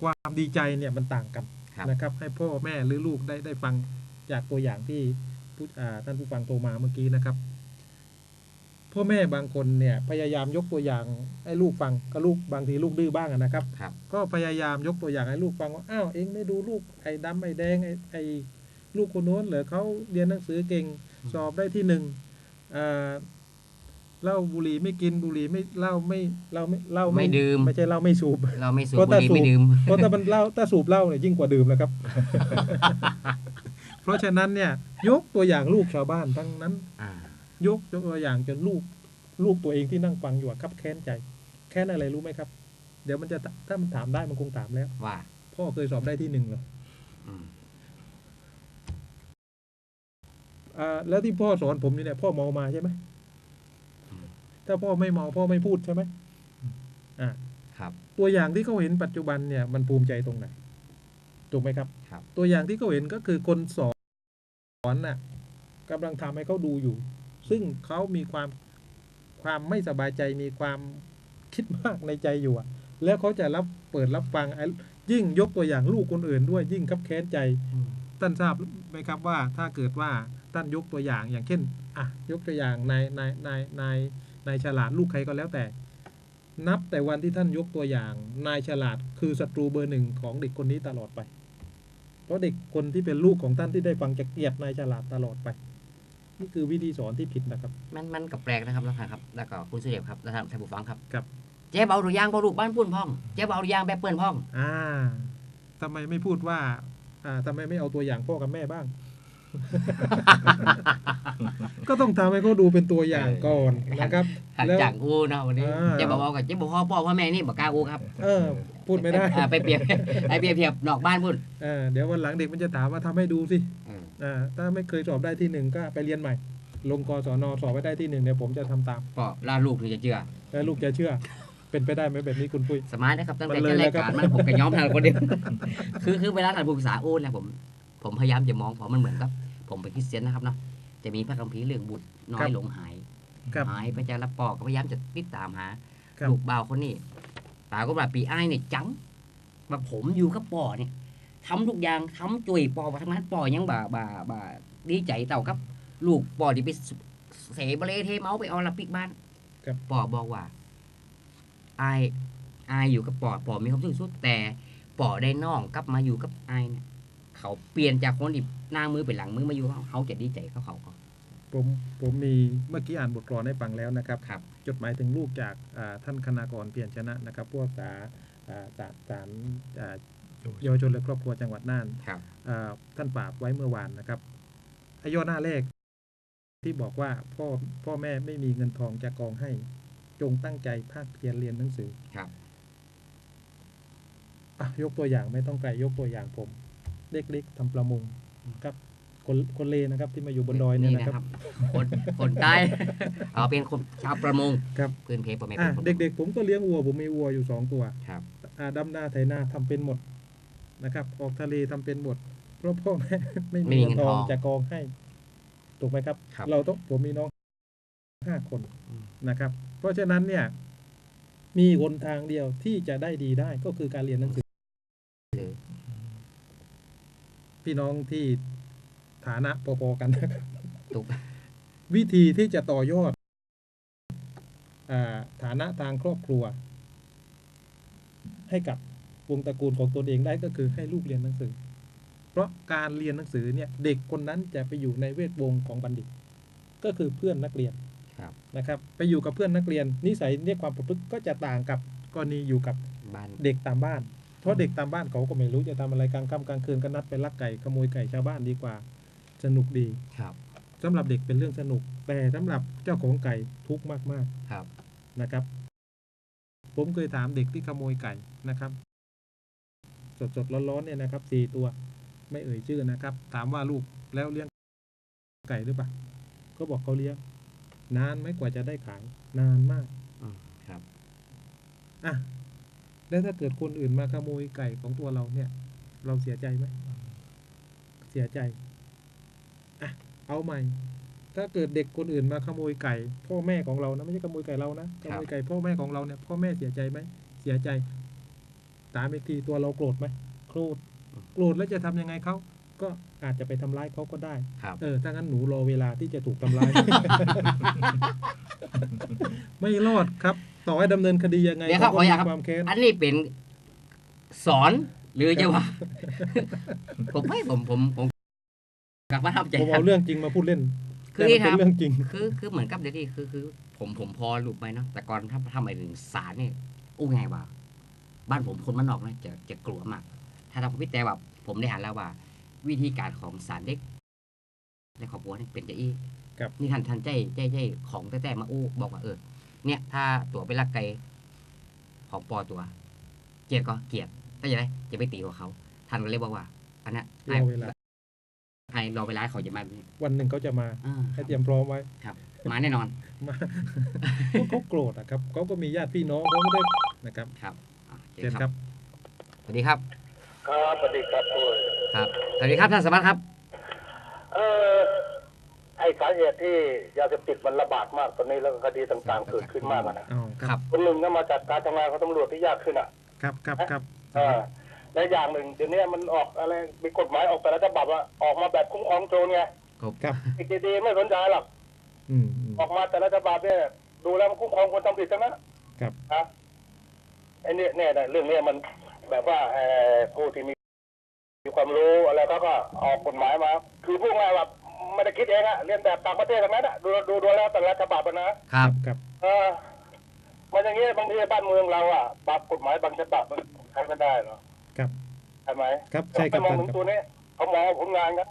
ความดีใจเนี่ยมันต่างกันครับนะครับ ให้พ่อแม่หรือลูกได้ได้ฟังจากตัวอย่างที่ผู้อ่าท่านผู้ฟังโทรมาเมื่อกี้นะครับ พ่อแม่บางคนเนี่ยพยายามยกตัวอย่างให้ลูกฟังก็ลูกบางทีลูกดื้อบ้างอะนะครับครับก็พยายามยกตัวอย่างให้ลูกฟังว่าอ้าวเองไม่ดูลูกไอ้ดำไอ้แดงไอ้ไอ้ลูกคนโน้นเหรอเขาเรียนหนังสือเก่งสอบได้ที่หนึ่งอ่า เหล้าบุหรี่ไม่กินบุหรี่ไม่เหล้าไม่เหล้าไม่เหล้าไม่ดื่มไม่ใช่เหล้าไม่สูบเราไม่สูบเพราะบุถ้าหรี่สูบไม่ดื่มเพราะถ้ามันเหล้าถ้าสูบเหล้าเนี่ยยิ่งกว่าดื่มนะครับ เพราะฉะนั้นเนี่ย ยกตัวอย่างลูกชาวบ้านทั้งนั้นอ่ายกตัวอย่างจนลูกลูกตัวเองที่นั่งฟังอยู่อะครับแค้นใจ แค้นอะไรรู้ไหมครับ เดี๋ยวมันจะถ้ามันถามได้มันคงถามแล้วว่าพ่อเคยสอบได้ที่หนึ่งเหรออืมอ่าแล้วที่พ่อสอนผมนี่เนี่ยพ่อเมามาใช่ไหม ถ้าพ่อไม่เมาพ่อไม่พูดใช่ไหมอ่าครับ ตัวอย่างที่เขาเห็นปัจจุบันเนี่ยมันภูมิใจตรงไหนถูกไหมครับครับ ตัวอย่างที่เขาเห็นก็คือคนสอนน่ะกำลังทำให้เขาดูอยู่ ซึ่งเขามีความความไม่สบายใจมีความคิดมากในใจอยู่อะแล้วเขาจะรับเปิดรับฟังไอ้ยิ่งยกตัวอย่างลูกคนอื่นด้วยยิ่งคับแค้นใจท่านทราบไหมครับว่าถ้าเกิดว่าท่านยกตัวอย่างอย่างเช่น อะ ยกตัวอย่างนายนายนายนาย นายฉลาดลูกใครก็แล้วแต่ นับแต่วันที่ท่านยกตัวอย่าง นายฉลาดคือศัตรูเบอร์หนึ่งของเด็กคนนี้ตลอดไป เพราะเด็กคนที่เป็นลูกของท่านที่ได้ฟังจะเกลียดนายฉลาดตลอดไป นี่คือวิธีสอนที่ผิดนะครับมันมันกับแปลกนะครับท่านครับ แล้วก็คุณเสด็จครับและท่านท่านผู้ฟังครับครับเจ๊เบาหรือยางเบาลูกบ้านปุ้นพ่องเจ๊เบาหรือยางแบบเปื้อนพ่อง อ่าทำไมไม่พูดว่า อ่าทำไมไม่เอาตัวอย่างพ่อกับแม่บ้าง ก็ต้องทำให้เขาดูเป็นตัวอย่างก่อนนะครับหักแล้ว จากอูนะวันนี้อ่า เจ๊บอกว่ากับเจ๊บอกพ่อพ่อพ่อแม่นี่บอกกล้าอูครับเออ พูดไม่ได้อ่าไปเปรียบไปเปรียบเทียบนอกบ้านพุ่นเออเดี๋ยววันหลังเด็กมันจะถามว่าทำให้ดูสิอืมอ่าถ้าไม่เคยสอบได้ที่หนึ่งก็ไปเรียนใหม่ ลงกศนสอบไม่ได้ที่หนึ่งเดี๋ยวผมจะทำตาม ก็ล่าลูกถึงจะเชื่อ แล้วลูกจะเชื่อ เป็นไปได้ไหมแบบนี้คุณปุ้ย สมายนะครับตั้งแต่มันเลยจะแล้รายวครับ การมันผมกับย้อมทางคนเดียวคือคือเวลาท่านผู้ศึกษาอูนนะผม ผมพยายามจะมองเพราะมันเหมือนกับ ผมเป็นคริสเตียนนะครับเนาะจะมีพระคัมภีร์เรื่องบุตรน้อยหลงหายครับหายพระเจ้าละปอกก็พยายามจะติดตามหาครับลูกบ่าวคนนี้ป่าก็ว่าปีอ้ายเนี่ยจังว่าผมอยู่กับป่อเนี่ยทำทุกอย่างทำจุยป่อมาทั้งนั้นป่อยังบ่าบ่าบ่าดีใจเต่าครับ ลูกป่อที่ไปเสบเลเทเมาไปเอาละปิกบ้านครับป่อบอกว่าอายอายอยู่กับป่อป่อมีความสุขสุดแต่ป่อได้น้องกลับมาอยู่กับอายเนี่ย เขาเปลี่ยนจากคนที่หน้ามือเป็นหลังมือมาอยู่เขาเขาจะดีใจเขาเขาเขาผมผมมีเมื่อกี้อ่านบทกลอนให้ฟังแล้วนะครับครับจดหมายถึงลูกจากอ่าท่านคณากรเปลี่ยนชนะนะครับพวกษาอ่าศาศาลอ่าเยาวชนและครอบครัวจังหวัดน่านครับอ่าท่านปราบไว้เมื่อวานนะครับไอย่อหน้าแรกที่บอกว่าพ่อพ่อแม่ไม่มีเงินทองจะกองให้ จงตั้งใจภาคเพียรเรียนหนังสือครับอะยกตัวอย่างไม่ต้องไกลยกตัวอย่างผม เล็กๆทำประมงครับคนคนเลนะครับที่มาอยู่บนดอยเนี่ยนะครับ คนคนใต้เอาเป็นคนชาวประมงครับพื้นเพพ่อแม่อะเป็นคนเด็กๆ ผมก็เลี้ยงวัว ผมมีวัวอยู่สองตัวครับอ่าดำนาไถนาทำเป็นหมดนะครับ ออกทะเลทำเป็นหมดเพราะพ่อแม่ไม่มีเงินทองจะกองให้ถูกไหมครับครับเราต้องผมมีน้องห้าคนอืมนะครับ เพราะฉะนั้นเนี่ย มีหนทางเดียวที่จะได้ดีได้ก็คือการเรียนหนังสือหรือ พี่น้องที่ฐานะพอๆกันนะครับถูกวิธีที่จะต่อยอดอาฐานะทางครอบครัว ให้กับวงตระกูลของตนเองได้ก็คือให้ลูกเรียนหนังสือ เพราะการเรียนหนังสือเนี่ย เด็กคนนั้นจะไปอยู่ในเวทวงของบัณฑิต ก็คือเพื่อนนักเรียนครับนะครับ ไปอยู่กับเพื่อนนักเรียน นิสัยเนี่ยความประพฤติก็จะต่างกับกรณีอยู่กับบ้านเด็กตามบ้าน เพราะเด็กตามบ้านเขาก็ไม่รู้จะทำอะไรกลางค่ำกลางคืนก็นัดไปลักไก่ขโมยไก่ชาวบ้านดีกว่า สนุกดีครับสำหรับเด็กเป็นเรื่องสนุก แต่สำหรับเจ้าของไก่ทุกข์มากครับๆนะครับ ผมเคยถามเด็กที่ขโมยไก่นะครับ สดๆร้อนๆเนี่ยนะครับสี่ตัว ไม่เอ่ยชื่อนะครับ ถามว่าลูกแล้วเลี้ยงไก่หรือเปล่าก็บอกเขาเลี้ยงนานไหมกว่าจะได้ขายนานมากอืมครับอะ แล้วถ้าเกิดคนอื่นมาขโมยไก่ของตัวเราเนี่ย เราเสียใจไหม เสียใจ อะ เอาใหม่ ถ้าเกิดเด็กคนอื่นมาขโมยไก่ พ่อแม่ของเรานะไม่ใช่ขโมยไก่เรานะขโมยไก่พ่อแม่ของเราเนี่ยพ่อแม่เสียใจไหม เสียใจถามอีกทีตัวเราโกรธไหมโกรธ โกรธแล้วจะทำยังไงเขาก็อาจจะไปทำร้ายเขาก็ได้ครับเออ ถ้างั้นหนูรอเวลาที่จะถูกทำร้าย ไม่รอดครับ ต่อให้ดำเนินคดียังไงเดี๋ยวครับก็ขออนุมีญาตครับ ความแค้นอันนี้เป็นสอนหรือจะว่า ผมไม่ผมผมผมกลับมาทำใจผมครัเอาบเรื่องจริงมาพูดเล่นคือแต่นี่มันคเป็รับนเรื่องจริง คือคือเหมือนกับเดี๋ยวนี้คือคือ ผมผมพอรู้ไปเนาะแต่ก่อนถ้าทำไมถึงศาลเนี่ยอู้ไงว่า บ้านผมคนมันนอกนะจะจะกลัวมาก ถ้าทำกับพี่แต่แบบผมได้หันแล้วว่า วิธีการของศาลเด็กในครอบครัวนี่เป็นจะอี้ครับนี่ท่านท่านใจใจใจของแต่แต่มาอู้บอกว่าเออ เนี่ยถ้าตัวไปลักไก่ของปอตัว เกลียดก็เกลียดแต่ยังไงจะไปตีกับเขาท่านก็เลยบอกว่า อันเนี้ยรอเวลาไอ้รอเวลาให้เขาจะมาแบบนี้วันหนึ่งเขาจะมาอ่าให้เตรียมพร้อมไว้ครับ มาแน่นอนมาเพราะเขาโกรธอะครับเขาก็มีญาติพี่น้องเขาไม่ได้นะครับครับอ่าโอเคเชิญครับสวัสดีครับครับสวัสดีครับคุณครับสวัสดีครับท่านสมัครครับ เออ ไอสาเหตุที่ยาเสพติดมันระบาดมากตอนนี้แล้วก็คดีต่างๆเกิดขึ้นมากอะนะอ๋อคครัรับบคนหนึ่งก็มาจากการทำงานของตำรวจที่ยากขึ้นอะครับครับครับเออและอย่างหนึ่งเดี๋ยวนี้มันออกอะไรมีกฎหมายออกแต่ละฉบับว่าออกมาแบบคุ้มครองโจรไงครับอีกดีๆไม่สนใจหรอกอืมอืมออกมาแต่ละฉบับเนี่ยดูแล้วมันคุ้มครองคนทำผิดทั้งนั้น ครับนะไอ้เนี่ยเนี่ยเรื่องเนี้ยมันแบบว่าเอ่อผู้ที่มีมีความรู้อะไรเขาก็ออกกฎหมายมา คือพูดง่ายว่า ไม่ได้คิดเองอะเรียนแบบต่างประเทศทั้งนั้นอะดูดูดูแล้วแต่ละฉบับอะนะครับ ครับ เออมันอย่างเงี้ยบางทีบ้านเมืองเราอะปรับกฎหมายบางฉบับมันใช้ไม่ได้หรอกครับ ใช่ไหมครับใช่ครับไปมองท่านถึงครับตัวนี้เขามองว่าผลงานครับ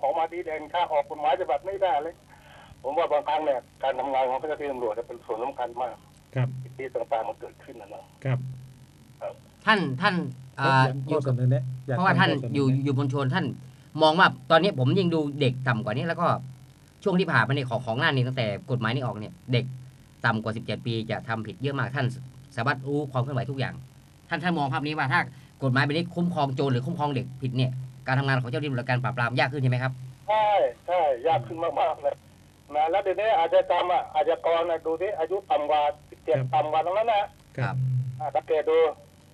ออกมาดีเด่นค่าออกกฎหมายฉบับไม่ได้เลย ผมว่าบางครั้งเนี่ยการทำงานของเจ้าหน้าที่ตำรวจเนี่ยเป็นส่วนสำคัญมากครับ ที่ต่างๆมันเกิดขึ้นนะเนาะ ครับท่านท่านอ่าออยู่ข้อเสนอแนะอยกเพราะว่าท่านฟังข้เสนอยู่แะอยู่บนชนท่าน มองว่าตอนนี้ผมยิ่งดูเด็กต่ำกว่านี้แล้วก็ช่วงที่ผ่านมาในของของหน้านี้ตั้งแต่กฎหมายนี้ออกเนี่ยเด็กต่ำกว่า 17 ปีจะทำผิดเยอะมากท่านสามารถรู้ความเคลื่อนไหวทุกอย่าง ท่านท่านมองภาพนี้ว่าถ้ากฎหมายแบบนี้คุ้มครองโจรหรือคุ้มครองเด็กผิดเนี่ยการทำงานของเจ้าหน้าที่ตำรวจการปราบปรามยากขึ้นใช่ไหมครับใช่ใช่ยากขึ้นมากๆเลยนะแล้วเดี๋ยวนี้อาจจะจำอะอาจจะกรนะดูที่อายุต่ำกว่า17ต่ำกว่าตรงนั้นนะครับอ่าสังเกตดู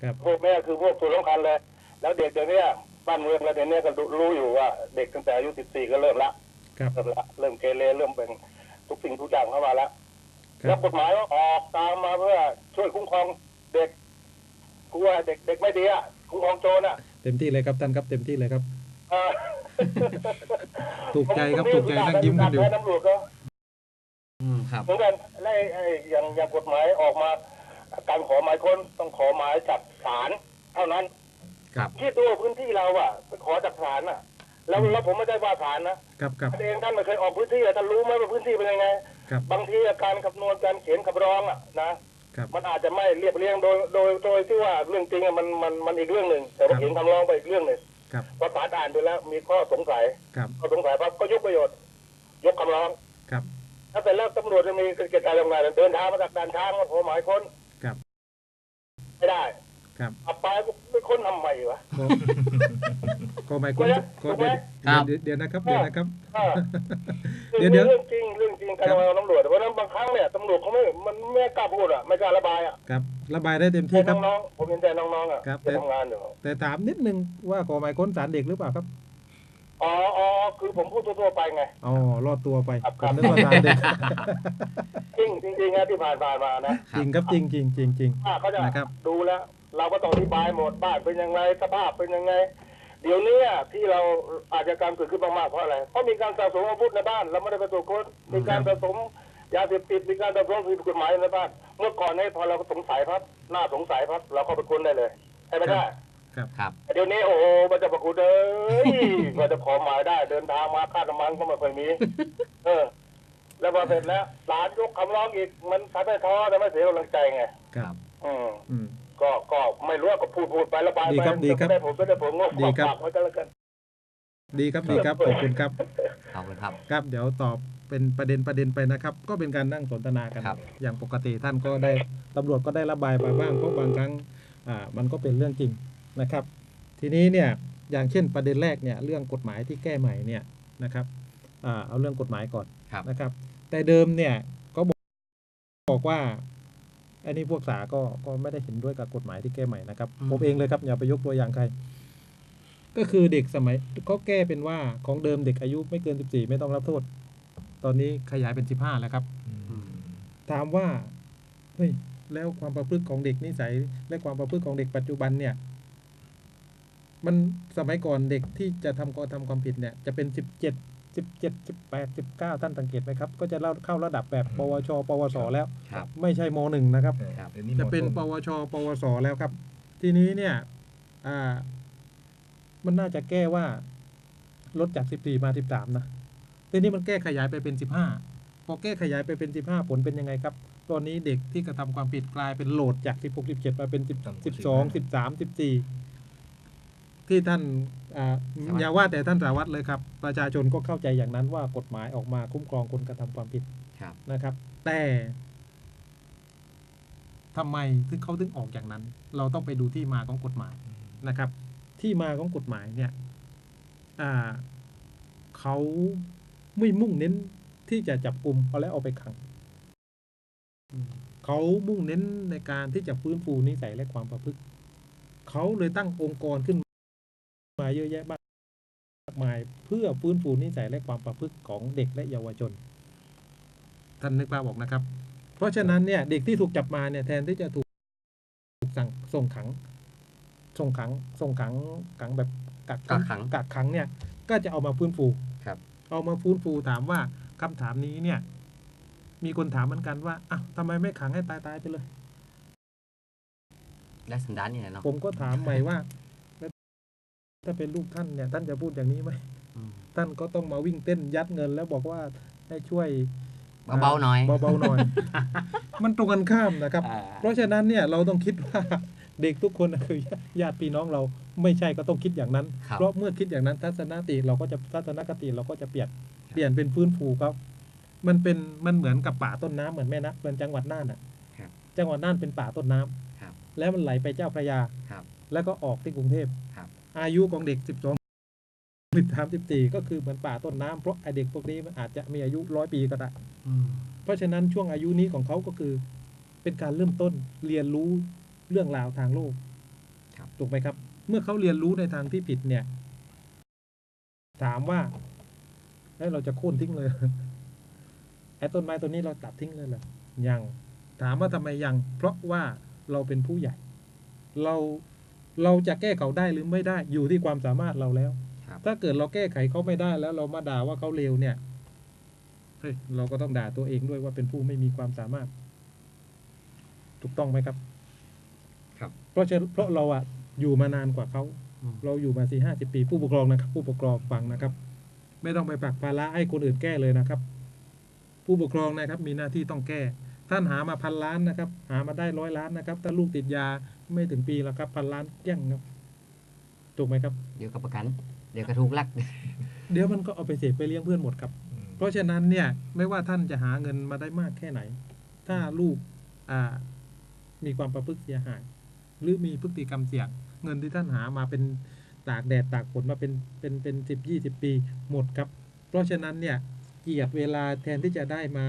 ครับพวกนี้คือพวกส่วนสำคัญเลย แล้วเด็กเดี๋ยวนี้ บ้านเมืองเราเดี๋ยวนี้ก็รู้อยู่ว่า เด็กตั้งแต่อายุ14ก็เริ่มละครับเริ่มละเริ่มเกเรเริ่มเป็นทุกสิ่งทุกอย่างเข้ามาแล้วครัแล้บวกฎหมายก็ออกตามมาเพื่อช่วยคุ้มครองเด็กกลัวเด็กเด็กไม่ดีอะคุ้มครองโจรอะเต็มที่เลยครับท่านครับเต็มที่เลยครับเออถูกใจครับถูกใจนั่งยิ้มกันอยู่ตำรวจก็อืมครับเหมือนกันไอ้ไอ้อย่างอย่างกฎหมายออกมา การขอหมายค้นต้องขอหมายจากศาลเท่านั้น ครับที่ตัวพื้นที่เราอะไปขอจากศาลอะแล้วแล้วผมไม่ได้ว่าศาลนะครับครับท่านเองท่านไม่เคยออกพื้นที่อะท่านรู้ไหมว่าพื้นที่เป็นยังไงครับบางทีการคำนวณการเขียนคำร้องอะนะครับมันอาจจะไม่เรียบเรียงโดยโดยโดยที่ว่าเรื่องจริงอะมันมันมันอีกเรื่องหนึ่งแต่ว่าเขียนคำร้องไปอีกเรื่องหนึ่งครับพอศาลอ่านไปแล้วมีข้อสงสัยครับข้อสงสัยปั๊บก็ยกประโยชน์ ยกคำร้องครับ ถ้าเสร็จแล้วตำรวจจะมีกิจการทำงานเดินทางมาจากด่านช้างมาขอหมายค้นครับไม่ได้ ครับอับไปไปค้นทำไมวะก็ก็หมายคนก็เดี๋ยวครับเดี๋ยวเดี๋ยวนะครับเดี๋ยวนะครับอ่าเดี๋ยวเดี๋ยวเรื่องจริงเรื่องจริงการทำงานของตำรวจเพราะฉะนั้นบางครั้งเนี่ยตำรวจเขาไม่มันไม่กล้าพูดอะไม่กล้าระบายอะครับระบายได้เต็มแต่ที่ครับน้องๆผมเห็นใจน้องๆอะครับที่ทำงานอยู่แต่ถามนิดนึงว่าขอหมายค้นสารเด็กหรือเปล่าครับอ๋ออ๋อคือผมพูดทั่วๆไปไงอ๋อรอดตัวไปครับผมนึกว่าสารเด็กจริงจริงๆนะที่ผ่านผ่านมานะจริงครับจริงจริงจริงจริงว่าเขาจะนะครับดูแล้ว เราก็ต้องอธิบายหมดบ้านเป็นยังไงสภาพเป็นยังไง เดี๋ยวนี้อะที่เราอาชญากรรมเกิดขึ้นมากๆเพราะอะไรเพราะมีการสะสมอาวุธในบ้านเราไม่ได้ไปตรวจค้นมีการสะสมยาเสพติดมีการสะสมผิดกฎหมายในบ้านเมื่อก่อนเนี่ยพอเราสงสัยครับน่าสงสัยครับเราก็ไปค้นได้เลยใช่ไหมได้ครับครับแต่เดี๋ยวนี้โอ้โหมันจะประคุณเอ้ยก็จะขอหมายได้เดินทางมาค่าน้ำมันก็ไม่ค่อยมีเออ แล้วพอเสร็จแล้วศาลยกคำร้องอีกมันทำให้ท้อแต่ไม่เสียกำลังใจไงครับอืมอืม ก็ก็ไม่รู้ว่าก็พูดพูดไประบายดีไปครับดีครับไม่ได้ผมไม่ได้ผมงดีครับฝากไว้ก็แล้วกัน ดีครับดีครับขอบคุณครับ ขอบคุณครับ ครับเดี๋ยวตอบเป็นประเด็นประเด็นไปนะครับ ก็เป็นการนั่งสนทนากัน ครับ อย่างปกติท่านก็ได้ตำรวจก็ได้ระบายมาบ้างเพราะบางครั้งอ่ามันก็เป็นเรื่องจริงนะครับ ทีนี้เนี่ยอย่างเช่นประเด็นแรกเนี่ยเรื่องกฎหมายที่แก้ใหม่เนี่ยนะครับอ่าเอาเรื่องกฎหมายก่อนครับ นะครับ แต่เดิมเนี่ยก็บอกบอกว่า อันนี้พวกสาก็ก็ไม่ได้เห็นด้วยกับกฎหมายที่แก้ใหม่นะครับอืมผมเองเลยครับอย่าไปยกตัวอย่างใคร ก็คือเด็กสมัยเขาแก้เป็นว่าของเดิมเด็กอายุไม่เกิน 14 ไม่ต้องรับโทษ ตอนนี้ขยายเป็น 15 แล้วครับ ถามว่าเฮ้ยแล้วความประพฤติของเด็กนิสัย และความประพฤติของเด็กปัจจุบันเนี่ย มันสมัยก่อนเด็กที่จะทำกระทำความผิดเนี่ย จะเป็นสิิบเจ็ดสิบแปดสิบเก้าท่านสังเกตไหมครับก็จะเล่าเข้าระดับแบบปวช ปวส แล้วไม่ใช่มหนึ่งนะครับจะเป็นปวช ปวส แล้วครับ ทีนี้เนี่ยมันน่าจะแก้ว่าลดจากสิบสี่มาสิบสามนะ ทีนี้มันแก้ขยายไปเป็นสิบห้าพอแก้ขยายไปเป็นสิบห้าผลเป็นยังไงครับ ตอนนี้เด็กที่กระทำความผิดกลายเป็นโหลดจากสิบหกสิบเจ็ดมาเป็นสิบสิบสองสิบสามสิบสี่ ที่ท่านอ่าสารวัตรอย่าว่าแต่ท่านสารวัตรเลยครับ ประชาชนก็เข้าใจอย่างนั้นว่ากฎหมายออกมาคุ้มครองคนกระทำความผิดครับนะครับ แต่ทำไมถึงเขาถึงออกอย่างนั้น เราต้องไปดูที่มาของกฎหมายนะครับ ที่มาของกฎหมายเนี่ยอ่าเขาไม่มุ่งเน้นที่จะจับกลุ่มเอาแล้วเอาไปขังเขามุ่งเน้นในการที่จะฟื้นฟูนิสัยและความประพฤติเขาเลยตั้งองค์กรขึ้น มาเยอะแยะมากมาย เพื่อฟื้นฟูนิสัยและความประพฤติของเด็กและเยาวชน ท่านนึกภาพบอกนะครับ เพราะฉะนั้นเนี่ยเด็กที่ถูกจับมาเนี่ยแทนที่จะถูกสั่งส่งขังส่งขังส่งขังขังแบบกักกักขังกักขังเนี่ย ก็จะเอามาฟื้นฟูครับ เอามาฟื้นฟูถามว่าคำถามนี้เนี่ย มีคนถามเหมือนกันว่าอ้าวทำไมไม่ขังให้ตายตายๆไปเลยและสันดานนี่แหละเนาะผมก็ถามใหม่ว่าแล้ว ถ้าเป็นลูกท่านเนี่ย ท่านจะพูดอย่างนี้ไหมอืมท่านก็ต้องมาวิ่งเต้นยัดเงิน แล้วบอกว่าให้ช่วยเบาๆหน่อยเบาๆหน่อย มันตรงกันข้ามนะครับอ่าเพราะฉะนั้นเนี่ยเราต้องคิดว่าเด็กทุกคนน่ะคือญาติพี่น้องเราไม่ใช่ก็ต้องคิดอย่างนั้นครับเพราะเมื่อคิดอย่างนั้นทัศนคติเราก็จะทัศนคติเราก็จะเปลี่ยนเปลี่ยนเป็นฟื้นฟูครับ มันเป็นมันเหมือนกับป่าต้นน้ำเหมือนแม่นะเหมือนจังหวัดน่านอะครับจังหวัดน่านเป็นป่าต้นน้ำครับแล้วมันไหลไปเจ้าพระยาครับแล้วก็ออกที่กรุงเทพครับ อายุของเด็กสิบสองสิบสามสิบสี่ก็คือเหมือนป่าต้นน้ำเพราะไอเด็กพวกนี้มันอาจจะมีอายุร้อยปีก็ได้อืมเพราะฉะนั้นช่วงอายุนี้ของเขาก็คือ เป็นการเริ่มต้นเรียนรู้เรื่องราวทางโลกครับถูกไหมครับ เมื่อเขาเรียนรู้ในทางที่ผิดเนี่ย ถามว่าเอ้ยเราจะโค่นทิ้งเลยไอ้ต้นไม้ต้นนี้เราตัดทิ้งเลยเหรอยังถามว่าทำไมยัง เพราะว่าเราเป็นผู้ใหญ่ เรา เราจะแก้เขาได้หรือไม่ได้อยู่ที่ความสามารถเราแล้วครับถ้าเกิดเราแก้ไขเขาไม่ได้แล้วเรามาด่าว่าเขาเลวเนี่ยเฮ้ยเราก็ต้องด่าตัวเองด้วยว่าเป็นผู้ไม่มีความสามารถ ถูกต้องไหมครับ ครับ เพราะฉะนั้นเพราะเราอะอยู่มานานกว่าเขาอืมเราอยู่มาสี่ห้าสิบปีผู้ปกครองนะครับ ผู้ปกครองฟังนะครับ ไม่ต้องไปผลักภาระให้คนอื่นแก้เลยนะครับ ผู้ปกครองนะครับ มีหน้าที่ต้องแก้ ท่านหามาพันล้านนะครับ หามาได้ร้อยล้านนะครับ ถ้าลูกติดยา ไม่ถึงปีแล้วครับพันล้านแย่งครับ ถูกไหมครับ เดี๋ยวกับประกัน เดี๋ยวกระทุกลัก เดี๋ยวมันก็เอาไปเสพไปเลี้ยงเพื่อนหมดครับ เพราะฉะนั้นเนี่ย ไม่ว่าท่านจะหาเงินมาได้มากแค่ไหน ถ้าลูกอ่ามีความประพฤติเสียหาย หรือมีพฤติกรรมเสี่ยง เงินที่ท่านหามาเป็นตากแดดตากฝนมาเป็นเป็นเป็นสิบยี่สิบปีหมดครับ เพราะฉะนั้นเนี่ยเกียรติเวลาแทนที่จะได้มา